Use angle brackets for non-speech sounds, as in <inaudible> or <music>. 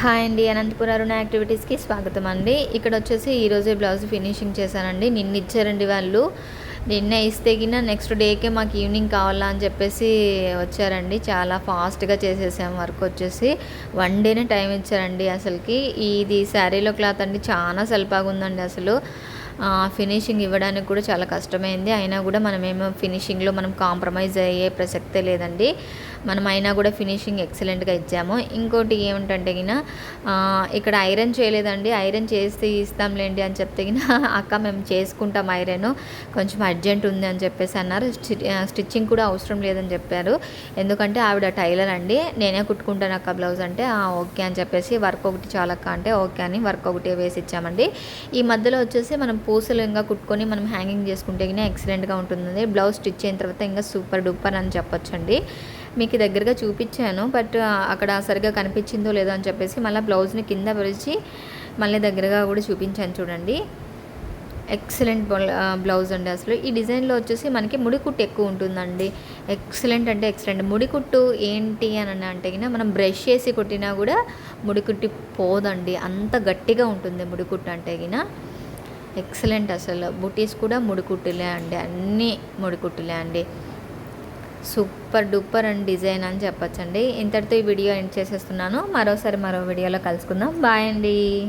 Hi అండి అనంతపుర అరుణ యాక్టివిటీస్కి స్వాగతం అండి. ఇక్కడ వచ్చేసి ఈరోజే బ్లౌజ్ ఫినిషింగ్ చేశానండి. నిన్న ఇచ్చారండి వాళ్ళు. నిన్న ఇస్తే గిన నెక్స్ట్ డేకే మాకు ఈవినింగ్ కావాలా అని చెప్పేసి వచ్చారండి. చాలా ఫాస్ట్గా చేసేసాం వర్క్ వచ్చేసి. వన్ డేనే టైం ఇచ్చారండి అసలుకి. ఇది శారీలో క్లాత్ అండి చాలా సల్పాగా ఉందండి అసలు. ఫినిషింగ్ ఇవ్వడానికి కూడా చాలా కష్టమైంది. అయినా కూడా మనమేమో ఫినిషింగ్లో మనం కాంప్రమైజ్ అయ్యే ప్రసక్తే లేదండి. మనం అయినా కూడా ఫినిషింగ్ ఎక్సలెంట్గా ఇచ్చాము. ఇంకోటి ఏమిటంటే గిన ఇక్కడ ఐరన్ చేయలేదండి. ఐరన్ చేస్తే ఇస్తాంలేండి అని చెప్తే గిన <laughs> అక్క మేము చేసుకుంటాం ఐరన్ కొంచెం అర్జెంట్ ఉంది అని చెప్పేసి అన్నారు. స్టిచ్చింగ్ కూడా అవసరం లేదని చెప్పారు. ఎందుకంటే ఆవిడ టైలర్ అండి. నేనే కుట్టుకుంటాను అక్క బ్లౌజ్ అంటే ఓకే అని చెప్పేసి వర్క్ ఒకటి చాలక్క అంటే ఓకే అని వర్క్ ఒకటి వేసి ఇచ్చామండి. ఈ మధ్యలో వచ్చేసి మనం పూసలు ఇంకా కుట్టుకొని మనం హ్యాంగింగ్ చేసుకుంటే కానీ ఎక్సలెంట్గా ఉంటుంది బ్లౌజ్ స్టిచ్ అయిన తర్వాత ఇంకా సూపర్ డూపర్ అని చెప్పొచ్చండి. మీకు దగ్గరగా చూపించాను. బట్ అక్కడ సరిగ్గా కనిపించిందో లేదో అని చెప్పేసి మళ్ళీ బ్లౌజ్ని కింద పరిచి మళ్ళీ దగ్గరగా కూడా చూపించాను చూడండి. ఎక్సలెంట్ బ్లౌజ్ అండి అసలు. ఈ డిజైన్లో వచ్చేసి మనకి ముడికుట్టు ఎక్కువ ఉంటుందండి. ఎక్సలెంట్ అంటే ఎక్సలెంట్. ముడికుట్టు ఏంటి అని అంటే మనం బ్రష్ చేసి కుట్టినా కూడా ముడికుట్టి పోదండి. అంత గట్టిగా ఉంటుంది ముడికుట్టు అంటే గిన. ఎక్సలెంట్ అసలు. బుటీస్ కూడా ముడికుట్టులే అండి. అన్నీ ముడికుట్టులే అండి. సూపర్ డూపర్ అండ్ డిజైన్ అని చెప్పచ్చండి. ఇంతటితో ఈ వీడియో ఎండ్ చేసేస్తున్నాను. మరోసారి మరో వీడియోలో కలుసుకుందాం. బాయ్ అండి.